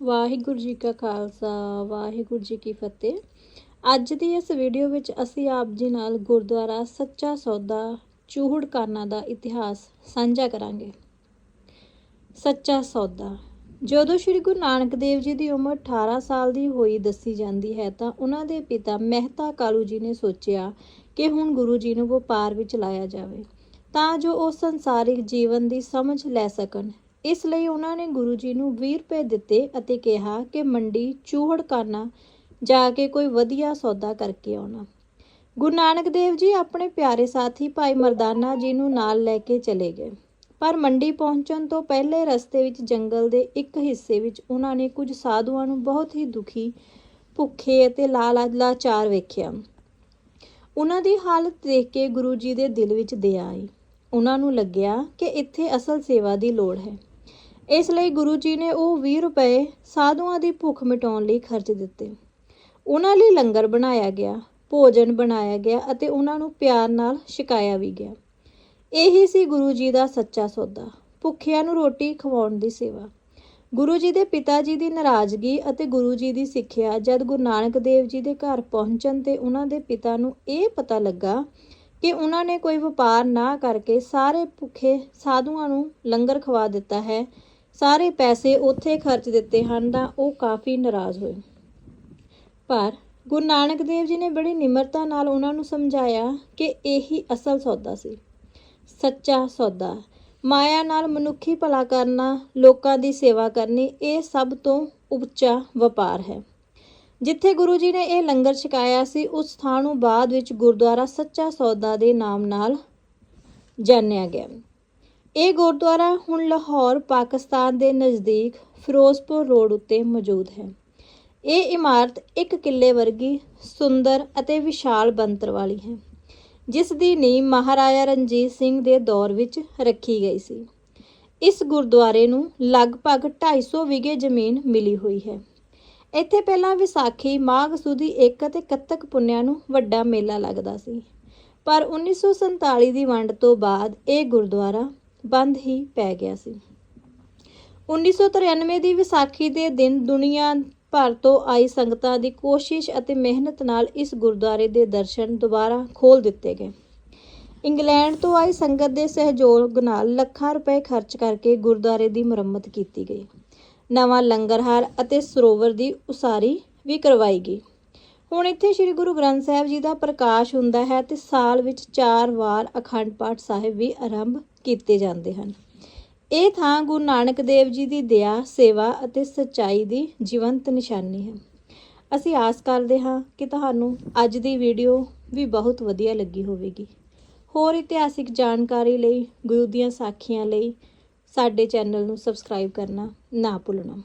ਵਾਹਿਗੁਰੂ ਜੀ ਕਾ ਖਾਲਸਾ, ਵਾਹਿਗੁਰੂ ਜੀ ਕੀ ਫਤਿਹ। ਅੱਜ ਦੀ ਇਸ ਵੀਡੀਓ ਵਿੱਚ ਅਸੀਂ ਆਪ ਜੀ ਨਾਲ ਗੁਰਦੁਆਰਾ ਸੱਚਾ ਸੌਦਾ ਚੂਹੜਕਾਨਾ ਦਾ ਇਤਿਹਾਸ ਸਾਂਝਾ ਕਰਾਂਗੇ। ਸੱਚਾ ਸੌਦਾ। ਜਦੋਂ ਸ੍ਰੀ ਗੁਰੂ ਨਾਨਕ ਦੇਵ ਜੀ ਦੀ ਉਮਰ 18 ਸਾਲ ਦੀ ਹੋਈ ਦੱਸੀ ਜਾਂਦੀ ਹੈ, ਤਾਂ ਉਹਨਾਂ ਦੇ ਪਿਤਾ ਮਹਿਤਾ ਕਾਲੂ ਜੀ ਨੇ ਸੋਚਿਆ ਕਿ ਹੁਣ ਗੁਰੂ ਜੀ ਨੂੰ ਵਪਾਰ ਵਿੱਚ ਲਾਇਆ ਜਾਵੇ, ਤਾਂ ਜੋ ਉਹ ਸੰਸਾਰਿਕ ਜੀਵਨ ਦੀ ਸਮਝ ਲੈ ਸਕਣ। ਇਸ ਲਈ ਉਹਨਾਂ ਨੇ ਗੁਰੂ ਜੀ ਨੂੰ 20 ਰੁਪਏ ਦਿੱਤੇ ਅਤੇ ਕਿਹਾ ਕਿ ਮੰਡੀ ਚੂਹੜਕਾਨਾ ਜਾ ਕੇ ਕੋਈ ਵਧੀਆ ਸੌਦਾ ਕਰਕੇ ਆਉਣਾ। ਗੁਰੂ ਨਾਨਕ ਦੇਵ ਜੀ ਆਪਣੇ ਪਿਆਰੇ ਸਾਥੀ ਭਾਈ ਮਰਦਾਨਾ ਜੀ ਨੂੰ ਨਾਲ ਲੈ ਕੇ ਚਲੇ ਗਏ। ਪਰ ਮੰਡੀ ਪਹੁੰਚਣ ਤੋਂ ਪਹਿਲੇ ਰਸਤੇ ਵਿੱਚ ਜੰਗਲ ਦੇ ਇੱਕ ਹਿੱਸੇ ਵਿੱਚ ਉਹਨਾਂ ਨੇ ਕੁਝ ਸਾਧੂਆਂ ਨੂੰ ਬਹੁਤ ਹੀ ਦੁਖੀ, ਭੁੱਖੇ ਅਤੇ ਲਾਲਾਚਾਰ ਵੇਖਿਆ। ਉਹਨਾਂ ਦੀ ਹਾਲਤ ਦੇਖ ਕੇ ਗੁਰੂ ਜੀ ਦੇ ਦਿਲ ਵਿੱਚ ਦਇਆ ਆਈ। ਉਹਨਾਂ ਨੂੰ ਲੱਗਿਆ ਕਿ ਇੱਥੇ ਅਸਲ ਸੇਵਾ ਦੀ ਲੋੜ ਹੈ। ਇਸ ਲਈ ਗੁਰੂ ਜੀ ਨੇ ਉਹ 20 ਰੁਪਏ ਸਾਧੂਆਂ ਦੀ ਭੁੱਖ ਮਿਟਾਉਣ ਲਈ ਖਰਚ ਦਿੱਤੇ। ਉਹਨਾਂ ਲਈ ਲੰਗਰ ਬਣਾਇਆ ਗਿਆ, ਭੋਜਨ ਬਣਾਇਆ ਗਿਆ ਅਤੇ ਉਹਨਾਂ ਨੂੰ ਪਿਆਰ ਨਾਲ ਛਕਾਇਆ ਵੀ ਗਿਆ। ਇਹੀ ਸੀ ਗੁਰੂ ਜੀ ਦਾ ਸੱਚਾ ਸੌਦਾ, ਭੁੱਖਿਆਂ ਨੂੰ ਰੋਟੀ ਖਵਾਉਣ ਦੀ ਸੇਵਾ। ਗੁਰੂ ਜੀ ਦੇ ਪਿਤਾ ਜੀ ਦੀ ਨਾਰਾਜ਼ਗੀ ਅਤੇ ਗੁਰੂ ਜੀ ਦੀ ਸਿੱਖਿਆ ਜਦ ਗੁਰੂ ਨਾਨਕ ਦੇਵ ਜੀ ਦੇ ਘਰ ਪਹੁੰਚਣ ਤੇ ਉਹਨਾਂ ਦੇ ਪਿਤਾ ਨੂੰ ਇਹ ਪਤਾ ਲੱਗਾ ਕਿ ਉਹਨਾਂ ਨੇ ਕੋਈ ਵਪਾਰ ਨਾ ਕਰਕੇ ਸਾਰੇ ਭੁੱਖੇ ਸਾਧੂਆਂ ਨੂੰ ਲੰਗਰ ਖਵਾ ਦਿੱਤਾ ਹੈ ਸਾਰੇ ਪੈਸੇ ਉੱਥੇ ਖਰਚ ਦਿੱਤੇ ਹਨ ਤਾਂ ਉਹ ਕਾਫੀ ਨਾਰਾਜ਼ ਹੋਏ। ਪਰ ਗੁਰੂ ਨਾਨਕ ਦੇਵ ਜੀ ਨੇ ਬੜੀ ਨਿਮਰਤਾ ਨਾਲ ਉਹਨਾਂ ਨੂੰ ਸਮਝਾਇਆ ਕਿ ਇਹੀ ਅਸਲ ਸੌਦਾ ਸੀ, ਸੱਚਾ ਸੌਦਾ। ਮਾਇਆ ਨਾਲ ਮਨੁੱਖੀ ਭਲਾ ਕਰਨਾ, ਲੋਕਾਂ ਦੀ ਸੇਵਾ ਕਰਨੀ, ਇਹ ਸਭ ਤੋਂ ਉੱਚਾ ਵਪਾਰ ਹੈ। ਜਿੱਥੇ ਗੁਰੂ ਜੀ ਨੇ ਇਹ ਲੰਗਰ ਛਕਾਇਆ ਸੀ, ਉਸ ਥਾਂ ਨੂੰ ਬਾਅਦ ਵਿੱਚ ਗੁਰਦੁਆਰਾ ਸੱਚਾ ਸੌਦਾ ਦੇ ਨਾਮ ਨਾਲ ਜਾਣਿਆ ਗਿਆ। ਇਹ ਗੁਰਦੁਆਰਾ ਹੁਣ ਲਾਹੌਰ, ਪਾਕਿਸਤਾਨ ਦੇ ਨਜ਼ਦੀਕ ਫਿਰੋਜ਼ਪੁਰ ਰੋਡ ਉੱਤੇ ਮੌਜੂਦ ਹੈ। ਇਹ ਇਮਾਰਤ ਇੱਕ ਕਿੱਲੇ ਵਰਗੀ, ਸੁੰਦਰ ਅਤੇ ਵਿਸ਼ਾਲ ਬਣਤਰ ਵਾਲੀ ਹੈ, ਜਿਸ ਦੀ ਨੀਂਹ ਮਹਾਰਾਜਾ ਰਣਜੀਤ ਸਿੰਘ ਦੇ ਦੌਰ ਵਿੱਚ ਰੱਖੀ ਗਈ ਸੀ। ਇਸ ਗੁਰਦੁਆਰੇ ਨੂੰ ਲਗਭਗ 250 ਵਿਗੇ ਜ਼ਮੀਨ ਮਿਲੀ ਹੋਈ ਹੈ। ਇੱਥੇ ਪਹਿਲਾਂ ਵਿਸਾਖੀ, ਮਾਘ ਸੁਦੀ 1 ਅਤੇ ਕੱਤਕ ਪੁੰਨਿਆ ਨੂੰ ਵੱਡਾ ਮੇਲਾ ਲੱਗਦਾ ਸੀ। ਪਰ 1947 ਦੀ ਵੰਡ ਤੋਂ ਬਾਅਦ ਇਹ ਗੁਰਦੁਆਰਾ ਬੰਦ ਹੀ ਪੈ ਗਿਆ ਸੀ। 1993 ਦੀ ਵਿਸਾਖੀ ਦੇ ਦਿਨ ਦੁਨੀਆ ਭਰ ਤੋਂ ਆਈ ਸੰਗਤਾਂ ਦੀ ਕੋਸ਼ਿਸ਼ ਅਤੇ ਮਿਹਨਤ ਨਾਲ ਇਸ ਗੁਰਦੁਆਰੇ ਦੇ ਦਰਸ਼ਨ ਦੁਬਾਰਾ ਖੋਲ ਦਿੱਤੇ ਗਏ। ਇੰਗਲੈਂਡ ਤੋਂ ਆਈ ਸੰਗਤ ਦੇ ਸਹਿਯੋਗ ਨਾਲ ਲੱਖਾਂ ਰੁਪਏ ਖਰਚ ਕਰਕੇ ਗੁਰਦੁਆਰੇ ਦੀ ਮੁਰੰਮਤ ਕੀਤੀ ਗਈ। ਨਵਾਂ ਲੰਗਰਹਾਰ ਅਤੇ ਸਰੋਵਰ ਦੀ ਉਸਾਰੀ ਵੀ ਕਰਵਾਈ ਗਈ। ਹੁਣ ਇੱਥੇ ਸ੍ਰੀ ਗੁਰੂ ਗ੍ਰੰਥ ਸਾਹਿਬ ਜੀ ਦਾ ਪ੍ਰਕਾਸ਼ ਹੁੰਦਾ ਹੈ ਤੇ ਸਾਲ ਵਿੱਚ 4 ਵਾਰ ਅਖੰਡ ਪਾਠ ਸਾਹਿਬ ਵੀ ਆਰੰਭ ਕੀਤੇ ਜਾਂਦੇ ਹਨ। ਇਹ ਥਾਂ ਗੁਰੂ ਨਾਨਕ ਦੇਵ ਜੀ ਦੀ ਦਇਆ, ਸੇਵਾ ਅਤੇ ਸੱਚਾਈ ਦੀ ਜੀਵੰਤ ਨਿਸ਼ਾਨੀ ਹੈ। ਅਸੀਂ ਆਸ ਕਰਦੇ ਹਾਂ ਕਿ ਤੁਹਾਨੂੰ ਅੱਜ ਦੀ ਵੀਡੀਓ ਵੀ ਬਹੁਤ ਵਧੀਆ ਲੱਗੀ ਹੋਵੇਗੀ। ਹੋਰ ਇਤਿਹਾਸਿਕ ਜਾਣਕਾਰੀ ਲਈ, ਗੁਰੂ ਦੀਆਂ ਸਾਖੀਆਂ ਲਈ ਸਾਡੇ ਚੈਨਲ ਨੂੰ ਸਬਸਕ੍ਰਾਈਬ ਕਰਨਾ ਨਾ ਭੁੱਲਣਾ।